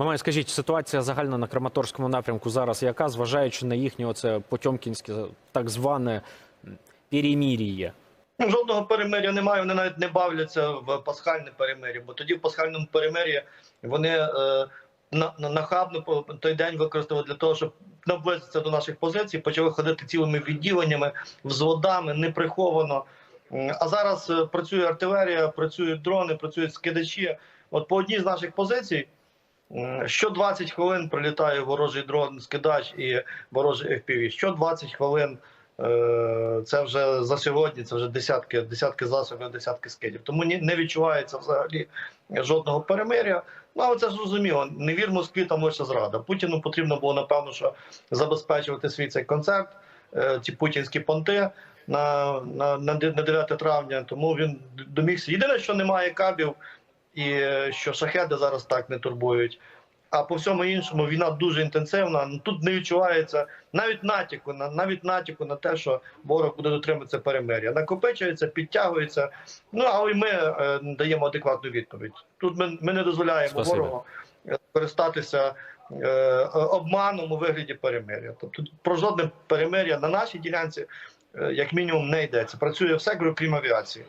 Мамай, скажіть, ситуація загальна на Краматорському напрямку зараз яка, зважаючи на їхнє оце потьомкінське так зване перемір'я? Ну, Жодного перемир'я немає, вони навіть не бавляться в пасхальне перемир'я, бо тоді в пасхальному перемир'ї вони е, на, на, нахабно той день використали для того, щоб наблизитися до наших позицій, почали ходити цілими відділеннями, взводами, неприховано. А зараз е, працює артилерія, працюють дрони, працюють скидачі. От по одній з наших позицій що 20 хвилин прилітає ворожий дрон, скидач і ворожий FPV. Що 20 хвилин Е, Це вже за сьогодні, це вже десятки, десятки засобів, десятки скидів. Тому не відчувається взагалі жодного перемиря. Ну але це зрозуміло. Не вір Москві, там лише зрада. Путіну потрібно було напевно, що забезпечувати свій цей концерт, е, ці путінські понти на, на на 9 травня. Тому він домігся. Єдине, що немає кабів, і е, що шахеди зараз так не турбують. А по всьому іншому війна дуже інтенсивна. Тут не відчувається навіть натяку на навіть натяку на те, що ворог буде дотримуватися перемир'я. Накопичується, підтягується. Ну але й ми е, даємо адекватну відповідь. Тут ми, ми не дозволяємо Спасибо. ворогу е, користатися е, обманом у вигляді перемир'я. Тобто про жодне перемир'я на нашій ділянці, е, як мінімум, не йдеться. Працює все, крім авіації.